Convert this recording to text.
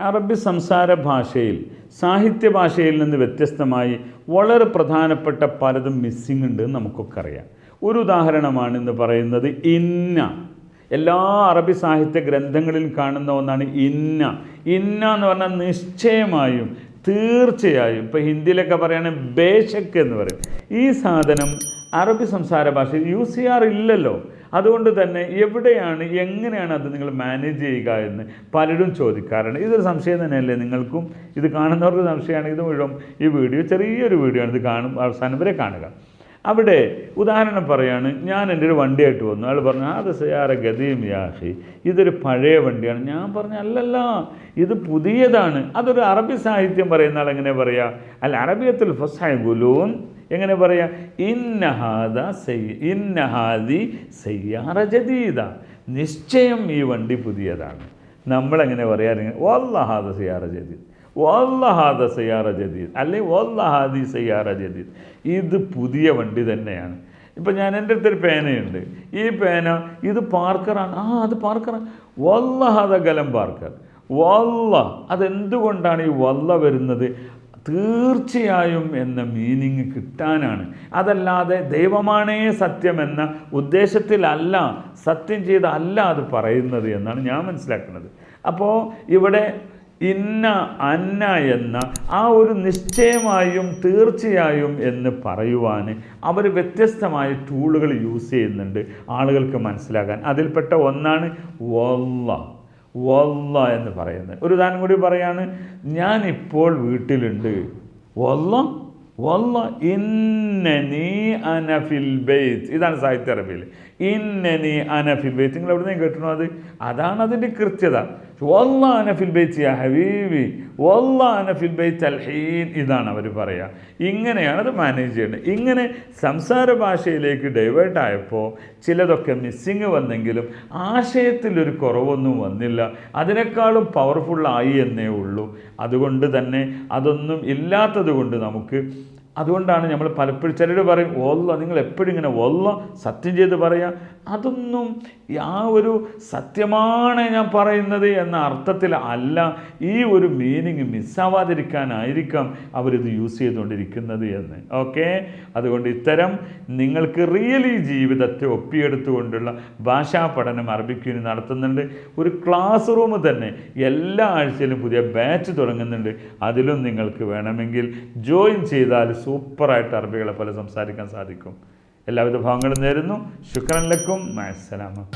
അറബി സംസാര ഭാഷയിൽ സാഹിത്യ ഭാഷയിൽ നിന്ന് വ്യത്യസ്തമായി വളരെ പ്രധാനപ്പെട്ട പലതും മിസ്സിംഗ് ഉണ്ട് എന്ന് നമുക്കൊക്കെ അറിയാം. ഒരു ഉദാഹരണമാണ് ഇന്ന് പറയുന്നത് ഇന്ന. എല്ലാ അറബി സാഹിത്യ ഗ്രന്ഥങ്ങളിൽ കാണുന്ന ഒന്നാണ് ഇന്ന. ഇന്ന എന്ന് പറഞ്ഞാൽ നിശ്ചയമായും തീർച്ചയായും ഇപ്പോൾ ഹിന്ദിയിലൊക്കെ പറയുകയാണെങ്കിൽ ബേശക്ക് എന്ന് പറയും. ഈ സാധനം അറബി സംസാര ഭാഷയിൽ യൂസ് ചെയ്യാറില്ലല്ലോ അതുകൊണ്ട് തന്നെ എവിടെയാണ് എങ്ങനെയാണ് അത് നിങ്ങൾ മാനേജ് ചെയ്യുക എന്ന് പലരും ചോദിക്കാറുണ്ട്. ഇതൊരു സംശയം തന്നെയല്ലേ നിങ്ങൾക്കും? ഇത് കാണുന്നവർക്ക് സംശയമാണ്. ഇത് മുഴുവൻ ഈ വീഡിയോ ചെറിയൊരു വീഡിയോ ആണ്. ഇത് കാണും അവസാനം വരെ കാണുക. അവിടെ ഉദാഹരണം പറയാണ് ഞാൻ എന്റെ ഒരു വണ്ടിയായിട്ട് വന്നു. അയാൾ പറഞ്ഞു അത് സയാറ ഗതിയും യാഹി ഇതൊരു പഴയ വണ്ടിയാണ്. ഞാൻ പറഞ്ഞു അല്ലല്ല ഇത് പുതിയതാണ്. അതൊരു അറബി സാഹിത്യം പറയുന്ന ആൾ എങ്ങനെ പറയാ? അല്ല അറബിയത്തിൽ ഫസായ ഗുലൂൻ എങ്ങനെ പറയാം? ഇന്നഹാദ സയ്യ ഇന്നഹാദി സയ്യാറ ജദീദ. നിശ്ചയം ഈ വണ്ടി പുതിയതാണ്. നമ്മളെങ്ങനെ പറയാറിങ്ങനെ വല്ലഹാദ സയ്യാറ ജദീദ്. വല്ലഹാദ സയ്യാറ ജദീദ്. അല്ലെ വല്ലഹാദി സയ്യാറ ജദീദ്. ഇത് പുതിയ വണ്ടി തന്നെയാണ്. ഇപ്പം ഞാൻ എന്റെ അടുത്തൊരു പേനയുണ്ട്. ഈ പേന ഇത് പാർക്കറാണ്. ആ അത് പാർക്കറാണ് വല്ലഹാദ ഗലം പാർക്കർ. വല്ല അതെന്തുകൊണ്ടാണ് ഈ വല്ല വരുന്നത്? തീർച്ചയായും എന്ന മീനിങ് കിട്ടാനാണ്. അതല്ലാതെ ദൈവമാണേ സത്യം എന്ന ഉദ്ദേശത്തിലല്ല സത്യം ചെയ്തല്ല അത് പറയുന്നത് എന്നാണ് ഞാൻ മനസ്സിലാക്കുന്നത്. അപ്പോൾ ഇവിടെ ഇന്ന അന്ന എന്ന ആ ഒരു നിശ്ചയമായും തീർച്ചയായും എന്ന് പറയുവാൻ അവർ വ്യത്യസ്തമായ ടൂളുകൾ യൂസ് ചെയ്യുന്നുണ്ട് ആളുകൾക്ക് മനസ്സിലാക്കാൻ. അതിൽപ്പെട്ട ഒന്നാണ് വല്ല. വല്ല എന്ന് പറയുന്നത്. ഒരു ഉദാഹരണം കൂടി പറയാണ് ഞാനിപ്പോൾ വീട്ടിലുണ്ട്. വല്ല? വല്ല? ഇന്നനി അനഫിൽ ബെയ്ത്ത്. ഇതാണ് സാഹിത്യ അറബിയിൽ. ഇന്നനി അനഫിൽ ബെയ്ത്ത്. നിങ്ങൾ എവിടെ നിന്ന് കേട്ടണോ അത്? അതാണ് അതിന്റെ കൃത്യത. യാ ഹബീബി വല്ല അനഫിൽ ബെയ്ത്ത് അൽഹീൻ ഇതാണ് അവർ പറയുക ഇങ്ങനെയാണ് അത് മാനേജ് ചെയ്യേണ്ടത്. ഇങ്ങനെ സംസാര ഭാഷയിലേക്ക് ഡൈവേർട്ട് ആയപ്പോൾ ചിലതൊക്കെ മിസ്സിങ് വന്നെങ്കിലും ആശയത്തിലൊരു കുറവൊന്നും വന്നില്ല. അതിനേക്കാളും പവർഫുള്ളായി എന്നേ ഉള്ളൂ. അതുകൊണ്ട് തന്നെ അതൊന്നും ഇല്ലാത്തത് കൊണ്ട് നമുക്ക് അതുകൊണ്ടാണ് നമ്മൾ പലപ്പോഴും ചിലർ പറയും ഒല്ല നിങ്ങൾ എപ്പോഴും ഇങ്ങനെ ഒല്ല സത്യം ചെയ്ത് പറയാം? അതൊന്നും ആ ഒരു സത്യമാണ് ഞാൻ പറയുന്നത് എന്ന അർത്ഥത്തിൽ അല്ല. ഈ ഒരു മീനിങ് മിസ്സാവാതിരിക്കാനായിരിക്കാം അവരിത് യൂസ് ചെയ്തുകൊണ്ടിരിക്കുന്നത് എന്ന്. ഓക്കെ അതുകൊണ്ട് ഇത്തരം നിങ്ങൾക്ക് റിയലി ജീവിതത്തെ ഒപ്പിയെടുത്തുകൊണ്ടുള്ള ഭാഷാ പഠനം അറബിക്ക് നടത്തുന്നുണ്ട്. ഒരു ക്ലാസ് റൂം തന്നെ എല്ലാ ആഴ്ചയിലും പുതിയ ബാച്ച് തുടങ്ങുന്നുണ്ട്. അതിലും നിങ്ങൾക്ക് വേണമെങ്കിൽ ജോയിൻ ചെയ്താൽ സൂപ്പറായിട്ട് അറബികളെ പോലെ സംസാരിക്കാൻ സാധിക്കും. എല്ലാവിധ ഭാഗങ്ങളും നേരുന്നു. ശുക്രൻ ലക്കും. മാസലാമ